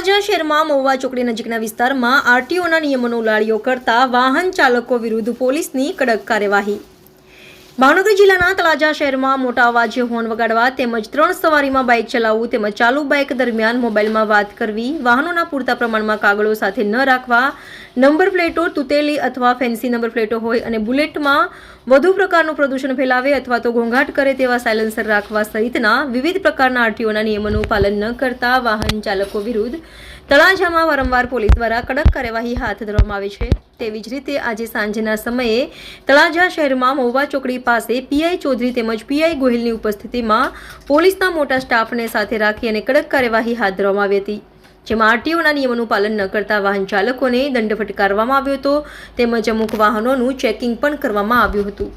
તળાજા શહેરમાં મહુવા ચોકડી નજીકના વિસ્તારમાં આરટીઓના નિયમોનો ઉલાળ્યો કરતા વાહન ચાલકો વિરુદ્ધ પોલીસની કડક કાર્યવાહી. ભાવનગર જિલ્લાના તળાજા શહેરમાં મોટા અવાજે હોર્ન વગાડવા તેમજ ત્રણ સવારીમાં બાઇક ચલાવવું તેમજ ચાલુ બાઇક દરમિયાન મોબાઈલમાં વાત કરવી, વાહનોના પૂરતા પ્રમાણમાં કાગળો સાથે ન રાખવા, નંબર પ્લેટો તૂટેલી અથવા ફેન્સી નંબર પ્લેટો હોય અને બુલેટમાં વધુ પ્રકારનું પ્રદૂષણ ફેલાવે અથવા તો ઘોંઘાટ કરે તેવા સાયલેન્સર રાખવા સહિતના વિવિધ પ્રકારના આરટીઓના નિયમોનું પાલન ન કરતા વાહન ચાલકો વિરુદ્ધ તળાજામાં વારંવાર પોલીસ દ્વારા કડક કાર્યવાહી હાથ ધરવામાં આવે છે. તેવી જ રીતે આજે સાંજના સમયે તળાજા શહેરમાં મહુવા ચોકડી પાસે પીઆઈ ચૌધરી તેમજ પીઆઈ ગોહિલની ઉપસ્થિતિમાં પોલીસના મોટા સ્ટાફને સાથે રાખી અને કડક કાર્યવાહી હાથ ધરવામાં આવી હતી. જેમાં આરટીઓના નિયમોનું પાલન ન કરતા વાહન ચાલકોને દંડ ફટકારવામાં આવ્યો હતો. તેમજ અમુક વાહનોનું ચેકિંગ પણ કરવામાં આવ્યું હતું.